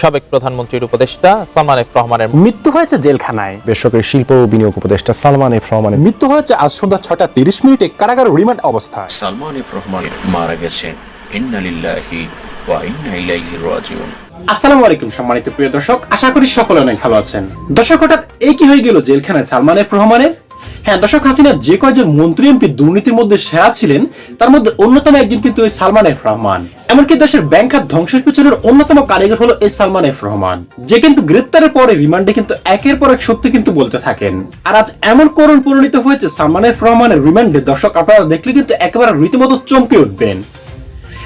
সাবেক প্রধানমন্ত্রীর উপদেষ্টা সালমান এফ রহমানের মৃত্যু হয়েছে জেলখানায়। বেসরকারি শিল্প ও বিনিয়োগ উপদেষ্টা সালমান এফ রহমানের মৃত্যু হয়েছে আজ সন্ধ্যা ছটা তিরিশ মিনিটে কারাগার রিমান্ড অবস্থায়। সালমান এফ রহমান মারা গেছেন। ইন্নালিল্লাহি ওয়া ইন্না ইলাইহি রাজিউন। আসসালামু আলাইকুম সম্মানিত প্রিয় দর্শক আশা করি সকলে অনেক ভালো আছেন। দর্শক হঠাৎ এই কি হয়ে গেল জেলখানায় সালমান এফ রহমানের হ্যাঁ দর্শক হাসিনা, যে কয়েকজন মন্ত্রী এমপি দুর্নীতির মধ্যে সেরা ছিলেন, তার মধ্যে অন্যতম একজন কিন্তু ওই সালমান এফ রহমান। এমনকি দেশের ব্যাংক খাত ধ্বংসের পিছনের অন্যতম কারিগর হলো এই সালমান এফ রহমান, যে কিন্তু গ্রেপ্তারের পরে রিমান্ডে কিন্তু একের পর এক সত্যি কিন্তু বলতে থাকেন। আর আজ এমন করুণ পরিণত হয়েছে সালমান এফ রহমানের রিমান্ডে, দর্শক আপনারা দেখলে কিন্তু একেবারে রীতিমতো চমকে উঠবেন।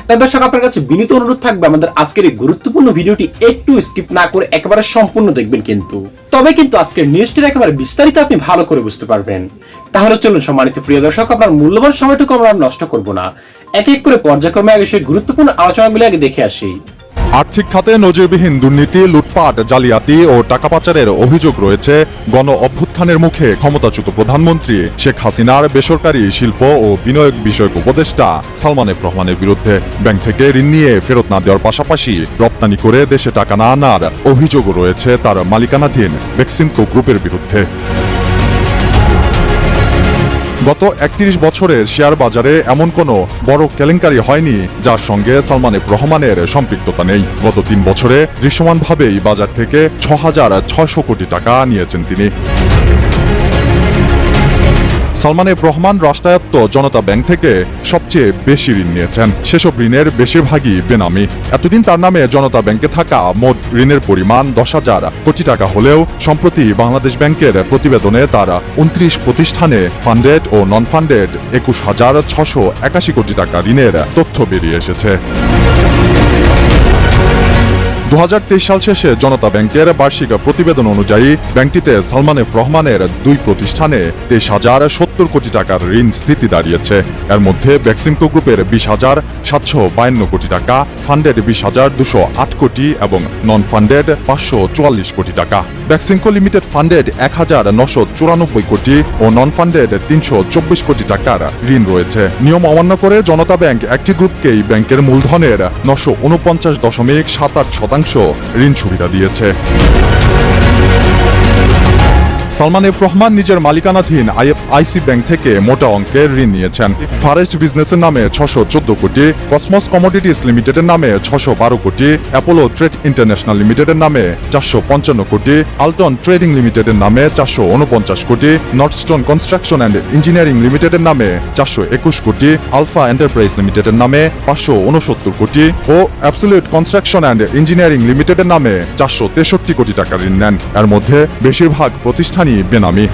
তাই দর্শক, আপনার কাছে বিনীত অনুরোধ থাকবে, আমাদের আজকের এই গুরুত্বপূর্ণ ভিডিওটি একটু স্কিপ না করে একেবারে সম্পূর্ণ দেখবেন কিন্তু। তবে কিন্তু আজকের নিউজটির একেবারে বিস্তারিত আপনি ভালো করে বুঝতে পারবেন। তাহলে চলুন, সম্মানিত প্রিয় দর্শক, আপনার মূল্যবান সময়টুকু আমরা নষ্ট করব না। এক এক করে পর্যায়ক্রমে আগে সেই গুরুত্বপূর্ণ আলোচনাগুলি আগে দেখে আসি। আর্থিক খাতে নজিরবিহীন দুর্নীতি, লুটপাট, জালিয়াতি ও টাকা পাচারের অভিযোগ রয়েছে গণ অভ্যুত্থানের মুখে ক্ষমতাচ্যুত প্রধানমন্ত্রী শেখ হাসিনার বেসরকারি শিল্প ও বিনিয়োগ বিষয়ক উপদেষ্টা সালমান এফ রহমানের বিরুদ্ধে ব্যাংক থেকে ঋণ নিয়ে ফেরত না দেওয়ার পাশাপাশি রপ্তানি করে দেশে টাকা না আনার অভিযোগও রয়েছে তার মালিকানাধীন বেক্সিমকো গ্রুপের বিরুদ্ধে। গত একত্রিশ বছরে শেয়ার বাজারে এমন কোনো বড় কেলেঙ্কারি হয়নি, যার সঙ্গে সালমান রহমানের সম্পৃক্ততা নেই। গত তিন বছরে দৃশ্যমানভাবেই বাজার থেকে ছ হাজার ছয়শো কোটি টাকা নিয়েছেন তিনি। সালমান এফ রহমান রাষ্ট্রায়ত্ত জনতা ব্যাংক থেকে সবচেয়ে বেশি ঋণ নিয়েছেন। সেসব ঋণের বেশিরভাগই বেনামি। এতদিন তার নামে জনতা ব্যাংকে থাকা মোট ঋণের পরিমাণ দশ হাজার কোটি টাকা হলেও সম্প্রতি বাংলাদেশ ব্যাংকের প্রতিবেদনে তার উনত্রিশ প্রতিষ্ঠানে ফান্ডেড ও নন ফান্ডেড একুশ হাজার ছশো একাশি কোটি টাকা ঋণের তথ্য বেরিয়ে এসেছে। দু হাজার তেইশ সাল শেষে জনতা ব্যাংকের বার্ষিক প্রতিবেদন অনুযায়ী ব্যাংকটিতে সালমান এফ রহমানের দুই প্রতিষ্ঠানে তেইশ হাজার সত্তর কোটি টাকার ঋণ স্থিতি দাঁড়িয়েছে। এর মধ্যে বেক্সিমকো গ্রুপের বিশ হাজার সাতশো বায়ান্ন কোটি টাকা, ফান্ডেড বিশ হাজার দুশো আট কোটি এবং নন ফান্ডেড পাঁচশো চুয়াল্লিশ কোটি টাকা। বেক্সিমকো লিমিটেড ফান্ডেড এক হাজার নশো চুরানব্বই কোটি ও নন ফান্ডেড তিনশো চব্বিশ কোটি টাকার ঋণ রয়েছে। নিয়ম অমান্য করে জনতা ব্যাংক একটি গ্রুপকেই ব্যাংকের মূলধনের নশো উনপঞ্চাশ দশমিক সাত আট শতাংশ ঋণ সুবিধা দিয়েছে। সালমান এফ রহমান নিজের মালিকানাধীন আইসি ব্যাংক থেকে মোটা অঙ্কের ঋণ নিয়েছেন। ফারেস্ট বিজনেসের নামে ছশো চোদ্দ কোটি, কসমস কমোডিটিস লিমিটেডের নামে ছশো বারো কোটি, অ্যাপোলো ট্রেড ইন্টারন্যাশনাল লিমিটেডের নামে চারশো পঞ্চান্ন কোটি, আলটন ট্রেডিং লিমিটেডের নামে চারশো উনপঞ্চাশ কোটি, নর্থস্টোন কনস্ট্রাকশন অ্যান্ড ইঞ্জিনিয়ারিং লিমিটেডের নামে চারশো একুশ কোটি, আলফা এন্টারপ্রাইজ লিমিটেডের নামে পাঁচশো উনসত্তর কোটি ও অ্যাবসোলিউট কনস্ট্রাকশন অ্যান্ড ইঞ্জিনিয়ারিং লিমিটেডের নামে চারশো তেষট্টি কোটি টাকা ঋণ নেন। এর মধ্যে বেশিরভাগ প্রতিষ্ঠানই বেনামি।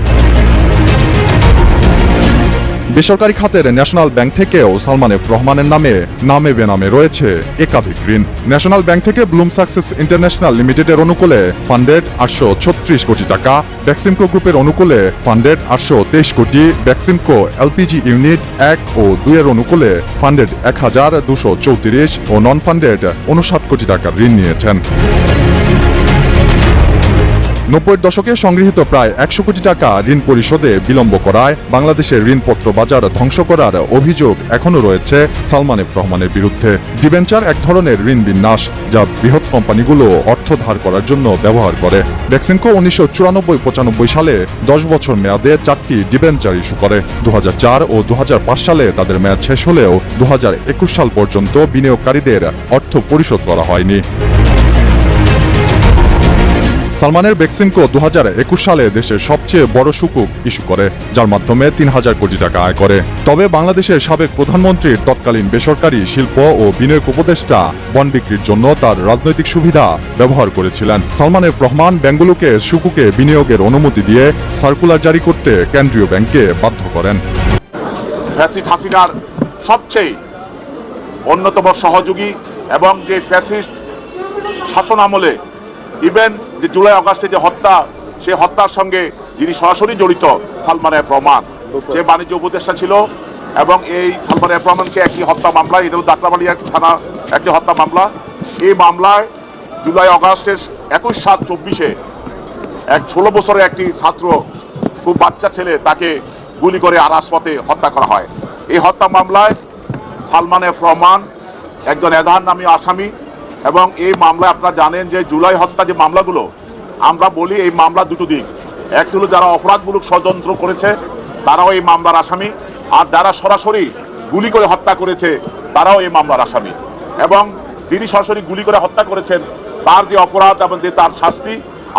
বেসরকারি খাতের ন্যাশনাল ব্যাংক থেকেও সালমান এফ রহমানের নামে নামে বেনামে রয়েছে একাধিক ঋণ। ন্যাশনাল ব্যাংক থেকে ব্লুম সাকসেস ইন্টারন্যাশনাল লিমিটেডের অনুকূলে ফান্ডেড আটশো ছত্রিশ কোটি টাকা, ব্যাক্সিমকো গ্রুপের অনুকূলে ফান্ডেড আটশো তেইশ কোটি, ব্যাক্সিমকো এলপিজি ইউনিট এক ও দুইয়ের অনুকূলে ফান্ডেড এক হাজার দুশো চৌত্রিশ ও নন ফান্ডেড উনষাট কোটি টাকার ঋণ নিয়েছেন। নব্বইয়ের দশকে সংগৃহীত প্রায় একশো কোটি টাকা ঋণ পরিশোধে বিলম্ব করায় বাংলাদেশের ঋণপত্র বাজার ধ্বংস করার অভিযোগ এখনও রয়েছে সালমান এফ রহমানের বিরুদ্ধে। ডিবেঞ্চার এক ধরনের ঋণ বিন্যাস যা বৃহৎ কোম্পানিগুলো অর্থ ধার করার জন্য ব্যবহার করে। ভ্যাকসিনকো উনিশশো চুরানব্বই পঁচানব্বই সালে দশ বছর মেয়াদে চারটি ডিবেঞ্চার ইস্যু করে। দু হাজার চার ও দু হাজার পাঁচ সালে তাদের মেয়াদ শেষ হলেও দু হাজার একুশ সাল পর্যন্ত বিনিয়োগকারীদের অর্থ পরিশোধ করা হয়নি। সালমানের বেক্সিমকো দু সালে দেশের সবচেয়ে বড় সুকুক ইস্যু করে, যার মাধ্যমে তিন হাজার কোটি টাকা আয় করে। তবে বাংলাদেশের সাবেক প্রধানমন্ত্রীর তৎকালীন বেসরকারি শিল্প ও বিনিয়োগ উপদেষ্টা, বন বিক্রির জন্য তার রাজনৈতিক সুবিধা ব্যবহার করেছিলেন। সালমান এফ রহমান ব্যাঙ্গুলোকে সুকুকে বিনিয়োগের অনুমতি দিয়ে সার্কুলার জারি করতে কেন্দ্রীয় ব্যাংককে বাধ্য করেন। হাসিনার সবচেয়ে অন্যতম সহযোগী এবং যে ফ্যাসিস্ট শাসন আমলে ইভেন যে জুলাই আগস্টে যে হত্যা সে হত্যার সঙ্গে যিনি সরাসরি জড়িত সালমান এফ রহমান। সে বাণিজ্য উপদেষ্টা ছিল এবং এই সালমান এফ রহমানকে একটি হত্যা মামলা এটা দাকলাবাড়িয়া থানা একটি হত্যা মামলা। এই মামলায় জুলাই আগস্টের একুশ সাত চব্বিশে এক ষোলো বছরের একটি ছাত্র খুব বাচ্চা ছেলে তাকে গুলি করে আরাস পথে হত্যা করা হয়। এই হত্যা মামলায় সালমান এফ রহমান একজন এজাহার নামী আসামি এবং এই মামলায় আপনারা জানেন যে জুলাই হত্যা যে মামলাগুলো, আমরা বলি এই মামলা দুটো দিক। এক হলো যারা অপরাধমূলক ষড়যন্ত্র করেছে, তারাও এই মামলার আসামি। আর যারা সরাসরি গুলি করে হত্যা করেছে, তারাও এই মামলার আসামি। এবং যিনি সরাসরি গুলি করে হত্যা করেছেন, তার যে অপরাধ এবং যে তার শাস্তি,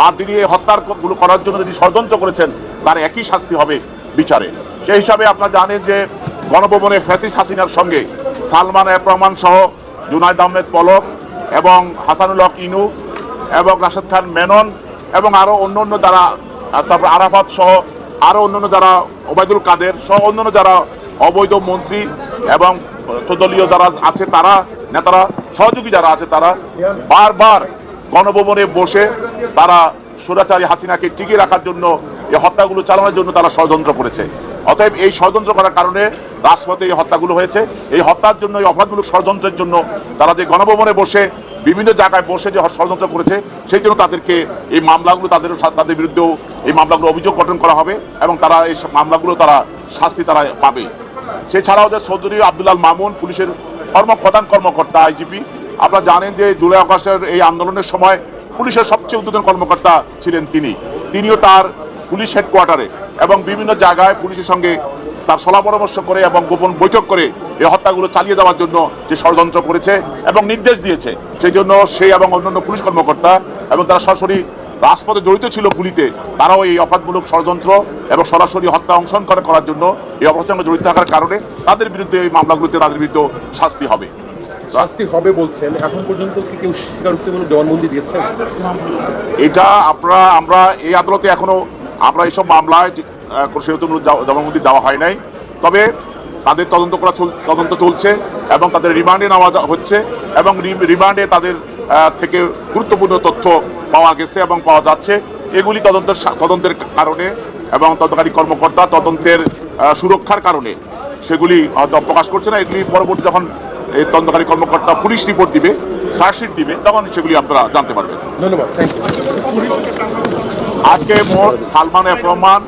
আর তিনি এই হত্যার করার জন্য যিনি ষড়যন্ত্র করেছেন, তার একই শাস্তি হবে বিচারে। সেই হিসাবে আপনারা জানেন যে গণভবনে ফ্যাসিস হাসিনার সঙ্গে সালমান এফ রহমান সহ জুনায়দ আহমেদ পলক এবং হাসানুল হক ইনু এবং রাশেদ খান মেনন এবং আরও অন্য অন্য যারা তারপর আরাফাত সহ আরও অন্যান্য যারা ওবায়দুল কাদের সহ অন্যান্য যারা অবৈধ মন্ত্রী এবং চোদ্দলীয় যারা আছে তারা, নেতারা, সহযোগী যারা আছে তারা বারবার গণভবনে বসে তারা সুরাচারী হাসিনাকে টিকিয়ে রাখার জন্য, এই হত্যাগুলো চালানোর জন্য তারা ষড়যন্ত্র করেছে। অতএব এই ষড়যন্ত্র করার কারণে রাজপথে এই হত্যাগুলো হয়েছে। এই হত্যার জন্য, এই অপরাধমূলক ষড়যন্ত্রের জন্য তারা যে গণভবনে বসে, বিভিন্ন জায়গায় বসে যে ষড়যন্ত্র করেছে, সেই জন্য তাদেরকে এই মামলাগুলো তাদের তাদের বিরুদ্ধেও এই মামলাগুলো অভিযোগ গঠন করা হবে এবং তারা এই মামলাগুলো তারা শাস্তি তারা পাবে। সেছাড়াও যে চৌধুরী আব্দুল্লাল মামুন, পুলিশের কর্ম প্রধান কর্মকর্তা, আইজিপি, আপনারা জানেন যে জুলাই আগস্টের এই আন্দোলনের সময় পুলিশের সবচেয়ে উদ্বোধন কর্মকর্তা ছিলেন তিনি। তিনিও তার পুলিশ হেডকোয়ার্টারে এবং বিভিন্ন জায়গায় পুলিশের সঙ্গে তার সলা পরামর্শ করে এবং গোপন বৈঠক করে এই হত্যাগুলো চালিয়ে যাওয়ার জন্য যে ষড়যন্ত্র করেছে এবং নির্দেশ দিয়েছে সেই জন্য সে এবং অন্যান্য পুলিশ কর্মকর্তা এবং তারা সরাসরি রাজপথে জড়িত ছিল গুলিতে তারাও এই অপরাধমূলক ষড়যন্ত্র এবং সরাসরি হত্যা অংশগ্রহণ করে করার জন্য এই অপরাধের জড়িত থাকার কারণে তাদের বিরুদ্ধে এই মামলাগুলোতে তাদের বিরুদ্ধে শাস্তি হবে। শাস্তি হবে বলছেন এখন পর্যন্ত কি কেউ স্বীকারোক্তিমূলক জবানবন্দি দিয়েছে এটা আপনারা আমরা এই আদালতে এখনও আমরা এইসব মামলায় সেরকম জবানবন্দি দেওয়া হয় নাই। তবে তাদের তদন্ত করা তদন্ত চলছে এবং তাদের রিমান্ডে নেওয়া হচ্ছে এবং রিমান্ডে তাদের থেকে গুরুত্বপূর্ণ তথ্য পাওয়া গেছে এবং পাওয়া যাচ্ছে। এগুলি তদন্তের তদন্তের কারণে এবং তদন্তকারী কর্মকর্তা তদন্তের সুরক্ষার কারণে সেগুলি হয়তো প্রকাশ করছে না। এগুলি পরবর্তী যখন এই তদন্তকারী কর্মকর্তা পুলিশ রিপোর্ট দিবে, চার্জশিট দিবে, তখন সেগুলি আপনারা জানতে পারবেন। ধন্যবাদ। থ্যাংক ইউ আজকে মোট সালমান এফ রহমান,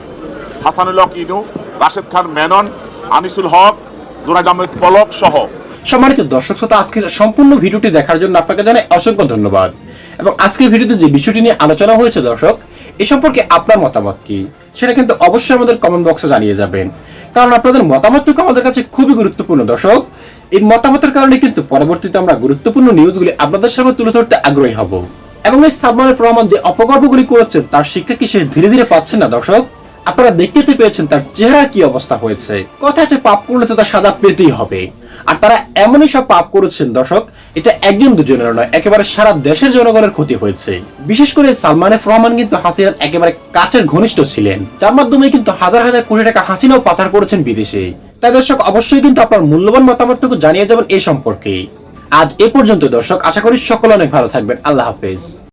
হাসানুল হক ইনু, রাশেদ খান মেনন, আনিসুল হক, জুনাইদ আহমেদ পলক সহ। সম্মানিত দর্শক শ্রোতা, আজকের সম্পূর্ণ ভিডিওটি দেখার জন্য আপনাকে জানাই অসংখ্য ধন্যবাদ। এবং আজকের ভিডিওতে যে বিষয়টি নিয়ে আলোচনা হয়েছে দর্শক, এ সম্পর্কে আপনার মতামত কি? সেটা কিন্তু অবশ্যই আমাদের কমেন্ট বক্সে জানিয়ে যাবেন। কারণ আপনাদের মতামতটুকু আমাদের কাছে খুবই গুরুত্বপূর্ণ দর্শক। এই মতামতের কারণে কিন্তু পরবর্তীতে আমরা গুরুত্বপূর্ণ নিউজগুলি আপনাদের সামনে তুলে ধরতে আগ্রহী হব। এবং এই সালমানের প্রমাণ যে অপকর্মগুলি করেছেন, তার শিক্ষা কি সে ধীরে ধীরে পাচ্ছেন না, দর্শক? আপনারা দেখতে পেয়েছেন তার চেহারার কি অবস্থা হয়েছে। কথা আছে পাপ করলে তো তার সাজা পেতেই হবে। আর তারা এমনই সব পাপ করেছেন, দর্শক, এটা একজন দুজনের নয়, একেবারে সারা দেশের জনগণের ক্ষতি হয়েছে। বিশেষ করে সালমান এফ রহমান কিন্তু হাসিনার একেবারে কাছের ঘনিষ্ঠ ছিলেন, যার মাধ্যমে কিন্তু হাজার হাজার কোটি টাকা হাসিনাও পাচার করেছেন বিদেশে। তাই দর্শক, অবশ্যই কিন্তু আপনার মূল্যবান মতামতটুকু জানিয়ে যাবেন এই সম্পর্কে। আজ এ পর্যন্ত দর্শক আশা করি সকলে অনেক ভালো থাকবেন। আল্লাহ হাফেজ।